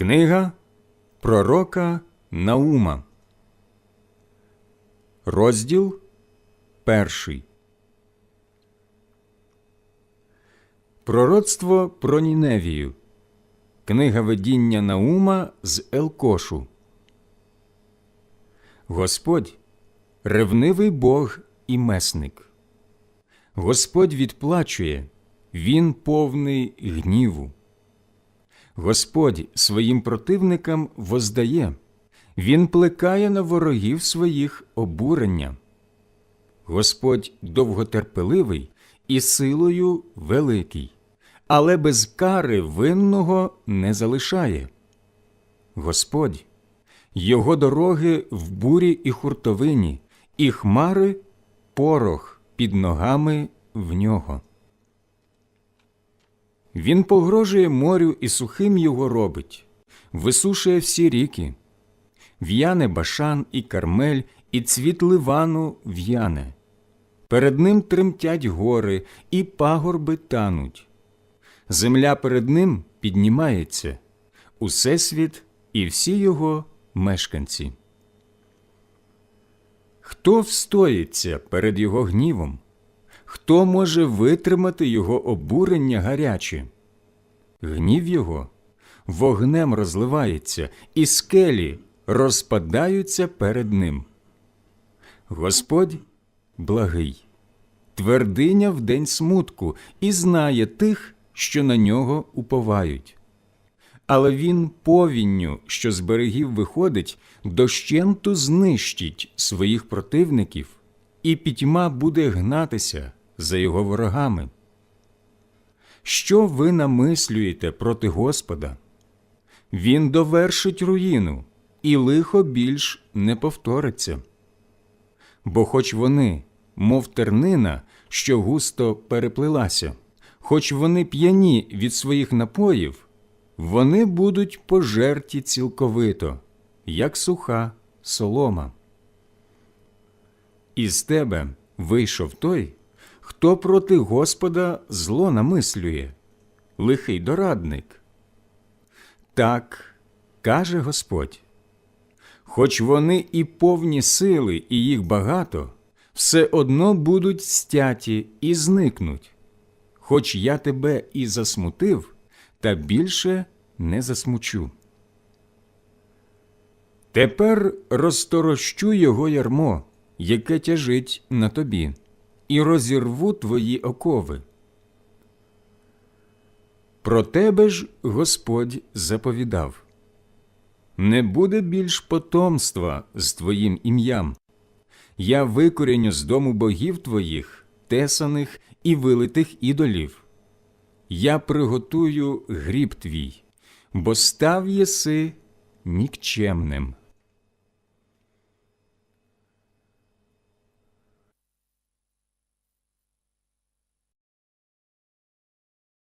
Книга Пророка Наума, розділ перший. Пророцтво про Ніневію. Книга видіння Наума з Елкошу. Господь ревнивий Бог і месник. Господь відплачує, Він повний гніву. Господь своїм противникам воздає, Він плекає на ворогів своїх обурення. Господь довготерпеливий і силою великий, але без кари винного не залишає. Господь, його дороги в бурі і хуртовині, і хмари порох під ногами в нього. Він погрожує морю і сухим його робить, висушує всі ріки, в'яне башан і кармель, і цвіт ливану в'яне. Перед ним тремтять гори, і пагорби тануть. Земля перед ним піднімається, усесвіт і всі його мешканці. Хто встоїться перед його гнівом? Хто може витримати його обурення гаряче? Гнів його вогнем розливається, і скелі розпадаються перед ним. Господь благий, твердиня в день смутку і знає тих, що на нього уповають. Але він повінню, що з берегів виходить, дощенту знищить своїх противників, і пітьма буде гнатися за його ворогами. Що ви намислюєте проти Господа? Він довершить руїну, і лихо більш не повториться. Бо хоч вони, мов тернина, що густо переплилася, хоч вони п'яні від своїх напоїв, вони будуть пожерті цілковито, як суха солома. Із тебе вийшов той, хто проти Господа зло намислює, лихий дорадник. Так каже Господь. Хоч вони і повні сили, і їх багато, все одно будуть стяті і зникнуть. Хоч я тебе і засмутив, та більше не засмучу. Тепер розторощу його ярмо, яке тяжить на тобі, і розірву твої окови. Про тебе ж Господь заповідав не буде більш потомства з твоїм ім'ям. Я викоріню з дому богів твоїх, тесаних і вилитих ідолів. Я приготую гріб твій, бо став єси нікчемним.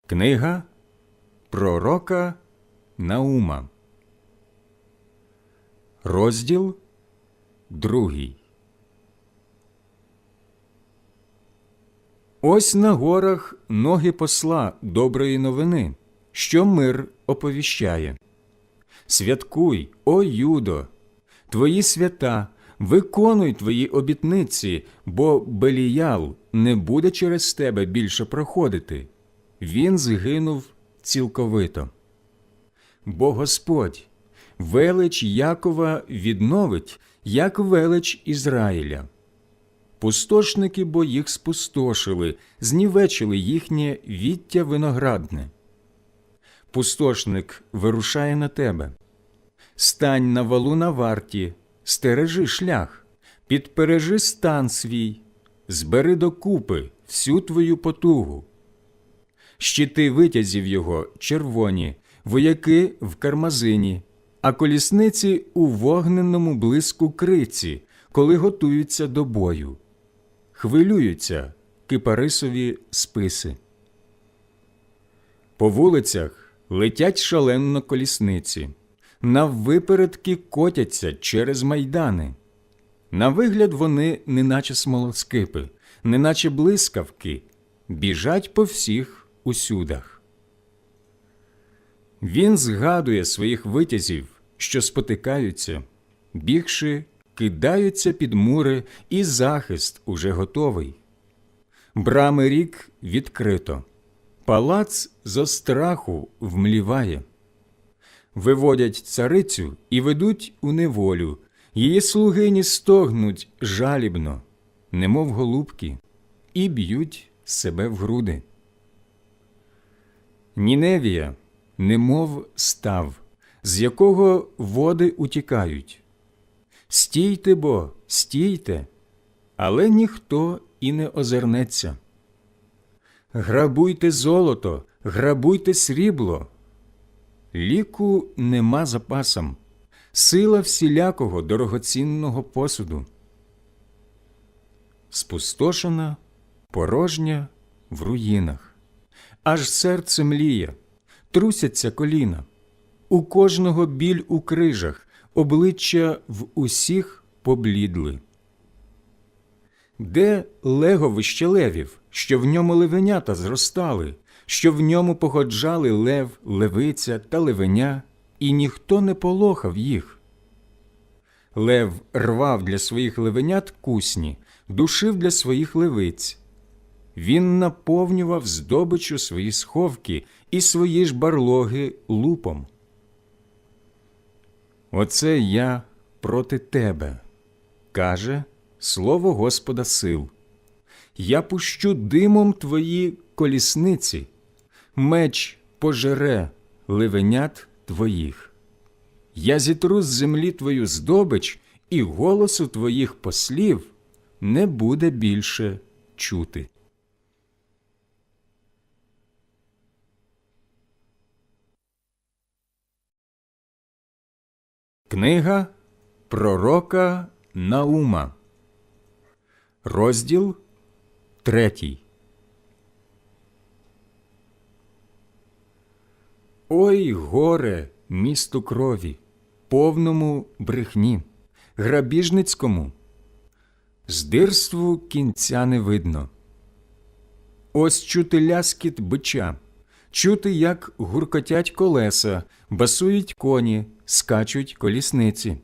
Книга Пророка Наума Розділ другий. Ось на горах ноги посла доброї новини, що мир оповіщає. Святкуй, о Юдо, твої свята, виконуй твої обітниці, бо Беліял не буде через тебе більше проходити. Він згинув цілковито. Бо Господь велич Якова відновить, як велич Ізраїля. Пустошники бо їх спустошили, знівечили їхнє віття виноградне. Пустошник вирушає на тебе. Стань на валу на варті, стережи шлях, підпережи стан свій, збери докупи всю твою потугу. Щити витязів його червоні, вояки в кармазині, а колісниці у вогненному блиску криці, коли готуються до бою. Хвилюються кипарисові списи. По вулицях летять шаленно колісниці, наввипередки котяться через майдани. На вигляд вони, неначе смолоскипи, неначе блискавки, біжать по всіх усюдах. Він згадує своїх витязів, що спотикаються, бігши, кидаються під мури, і захист уже готовий. Брами рік відкрито, палац зо страху вмліває. Виводять царицю і ведуть у неволю, її слугині стогнуть жалібно, немов голубки, і б'ють себе в груди. Ніневія, немов став, з якого води утікають. Стійте бо, стійте, але ніхто і не озирнеться. Грабуйте золото, грабуйте срібло. Ліку нема запасом, сила всілякого дорогоцінного посуду. Спустошена, порожня в руїнах, аж серце мліє, трусяться коліна, у кожного біль у крижах, обличчя в усіх поблідли. Де леговище левів, що в ньому левенята зростали, що в ньому походжали лев, левиця та левеня, і ніхто не полохав їх. Лев рвав для своїх левенят кусні, душив для своїх левиць. Він наповнював здобичу свої сховки і свої ж барлоги лупом. Оце я проти тебе, каже слово Господа сил. Я пущу димом твої колісниці, меч пожере ливенят твоїх. Я зітру з землі твою здобич, і голосу твоїх послів не буде більше чути. Книга Пророка Наума, розділ третій. Ой горе місту крові, повному брехні, грабіжницькому, здирству кінця не видно. Ось чути ляскіт бича, чути, як гуркотять колеса, басують коні, скачуть колісниці.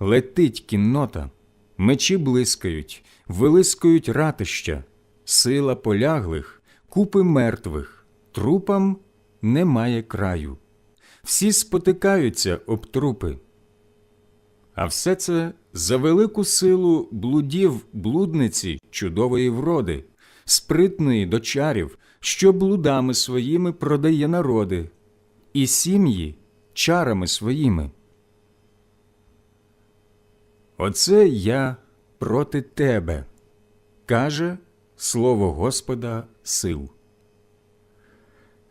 Летить кіннота, мечі блискають, вилискують ратища, сила поляглих, купи мертвих, трупам немає краю. Всі спотикаються об трупи. А все це за велику силу блудів блудниці чудової вроди, спритної до чарів, що блудами своїми продає народи, і сім'ї чарами своїми. Оце я проти тебе, каже слово Господа сил.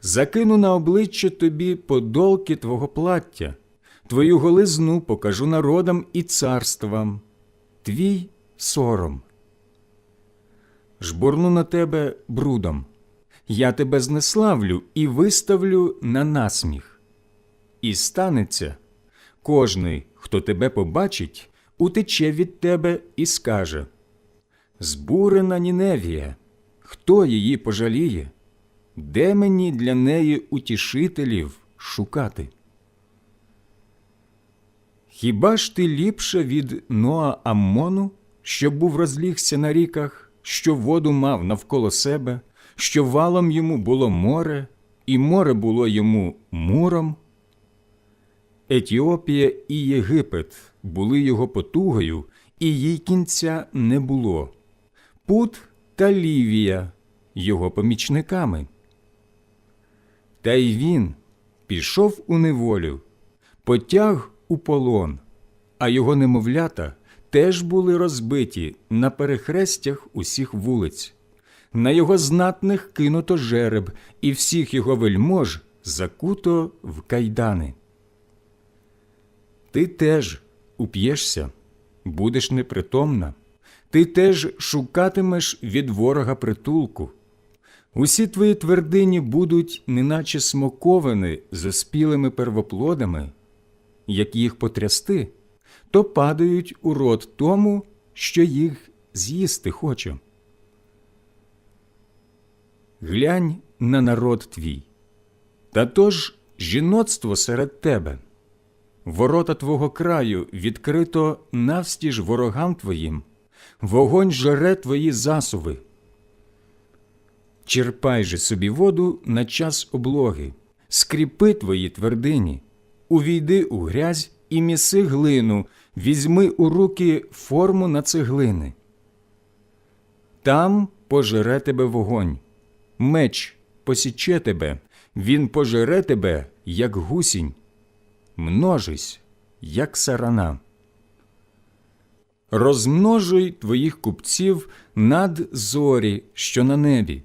Закину на обличчя тобі подолки твого плаття, твою голизну покажу народам і царствам, твій сором. Жбурну на тебе брудом, я тебе знеславлю і виставлю на насміх. І станеться кожний, хто тебе побачить, утече від тебе і скаже Збурена Ніневія, хто її пожаліє? Де мені для неї утішителів шукати? Хіба ж ти ліпше від Ноа Аммону, що був розлігся на ріках, що воду мав навколо себе, що валом йому було море, і море було йому муром? Етіопія і Єгипет були його потугою, і їй кінця не було. Пут та Лівія його помічниками. Та й він пішов у неволю, потяг у полон, а його немовлята теж були розбиті на перехрестях усіх вулиць. На його знатних кинуто жереб, і всіх його вельмож закуто в кайдани. Ти теж уп'єшся, будеш непритомна, ти теж шукатимеш від ворога притулку. Усі твої твердині будуть, неначе смоковини з оспілими первоплодами, як їх потрясти, то падають у рот тому, що їх з'їсти хоче. Глянь на народ твій, та тож жіноцтво серед тебе. Ворота твого краю відкрито навстіж ворогам твоїм, вогонь жере твої засуви. Черпай же собі воду на час облоги, скріпи твої твердині, увійди у грязь і міси глину, візьми у руки форму на цеглини. Там пожере тебе вогонь, меч посіче тебе, він пожере тебе, як гусінь, множись, як сарана. Розмножуй твоїх купців над зорі, що на небі,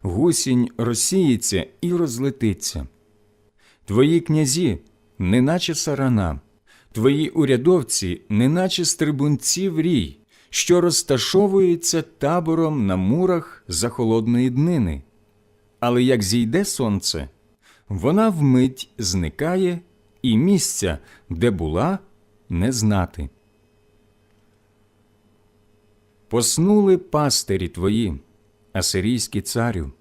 гусінь розсіється і розлетиться. Твої князі, неначе сарана, твої урядовці, неначе стрибунці в рій, що розташовуються табором на мурах за холодної днини. Але як зійде сонце, вона вмить зникає, і місця, де була, не знати. Поснули пастирі твої, асирійський царю,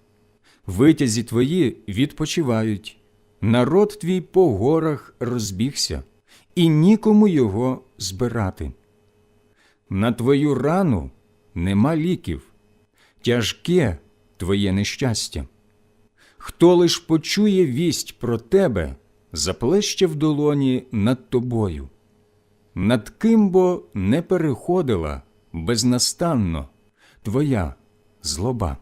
витязі твої відпочивають, народ твій по горах розбігся, і нікому його збирати. На твою рану нема ліків, тяжке твоє нещастя. Хто лиш почує вість про тебе, заплеще в долоні над тобою. Над ким бо не переходила безнастанно твоя злоба.